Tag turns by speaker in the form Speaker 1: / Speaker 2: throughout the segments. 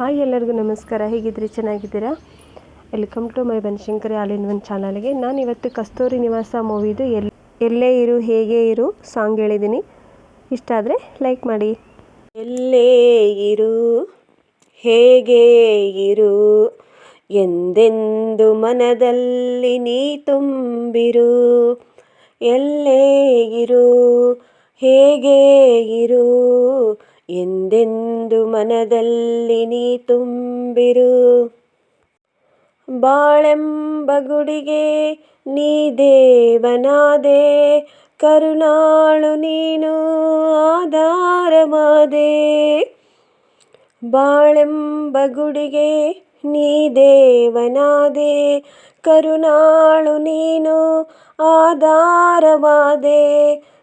Speaker 1: Hi ಎಲ್ಲರಿಗೂ ನಮಸ್ಕಾರ. ಹೇಗಿದ್ರಿ? ಚೆನ್ನಾಗಿದ್ದೀರಾ? Welcome to my Banashankari all in one ಚಾನಲ್ಗೆ ನಾನು ಇವತ್ತು ಕಸ್ತೂರಿ ನಿವಾಸ ಮೂವಿದು ಎಲ್, ಎಲ್ಲೇ ಇರು, ಹೇಗೆ ಇರು ಸಾಂಗ್ ಹೇಳಿದ್ದೀನಿ ಇಷ್ಟ ಆದರೆ ಲೈಕ್ ಮಾಡಿ. ಎಲ್ಲೇ ಇರು, ಹೇಗೆ ಇರು, ಎಂದೆಂದು ಮನದಲ್ಲಿ ನೀ ತುಂಬಿರು, ಎಲ್ಲೇ ಇರು, ಹೇಗೆ ಇರು, ಎಂದೆಂದು ಮನದಲ್ಲಿ ನೀ ತುಂಬಿರು. ಬಾಳೆಂಬ ಗುಡಿಗೆ ನೀ ದೇವನಾದೆ, ಕರುಣಾಳು ನೀನು ಆಧಾರವಾದೆ ಬಾಳೆಂಬ ಗುಡಿಗೆ ನೀ ದೇವನಾದೆ, ಕರುಣಾಳು ನೀನು ಆಧಾರವಾದೆ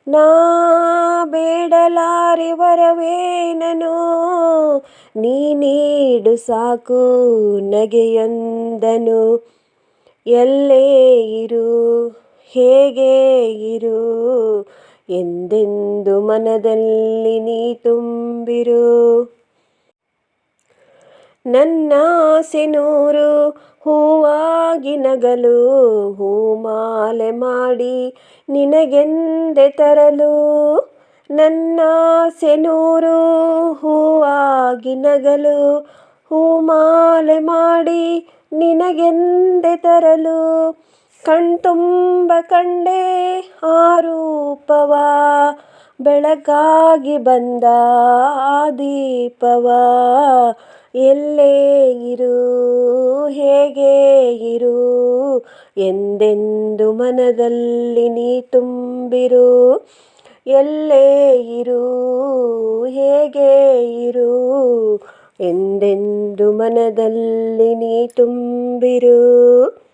Speaker 1: ನಾ ಬೇಡಲಾರಿ ವರವೇನನು ನೀ ನೀಡು ಸಾಕು ನಗೆಯೊಂದನು. ಎಲ್ಲೇ ಇರು, ಹೇಗೆ ಇರು, ಎಂದೆಂದು ಮನದಲ್ಲಿ ನೀ ತುಂಬಿರು. ನನ್ನ ಆಸೆ ನೂರು ಹೂವಾಗಿ ನಗಲು ಹೂಮಾಲೆ ಮಾಡಿ ನಿನಗೆಂದೆ ತರಲು. ನನ್ನ ಆಸೆ ನೂರು ಹೂವಾಗಿ ನಗಲು ಹೂಮಾಲೆ ಮಾಡಿ ನಿನಗೆಂದೆ ತರಲು. ಕಣ್ತುಂಬ ಕಂಡೆ ಆ ರೂಪವ, ಬೆಳಕಾಗಿ ಬಂದ ಆ ದೀಪವ. ಎಲ್ಲೇ ಇರು, ಹೇಗೆ ಇರು, ಎಂದೆಂದು ಮನದಲ್ಲಿ ನೀ ತುಂಬಿರು. ಎಲ್ಲೇ ಇರು, ಹೇಗೆ ಇರು, ಎಂದೆಂದು ಮನದಲ್ಲಿ ನೀ ತುಂಬಿರು.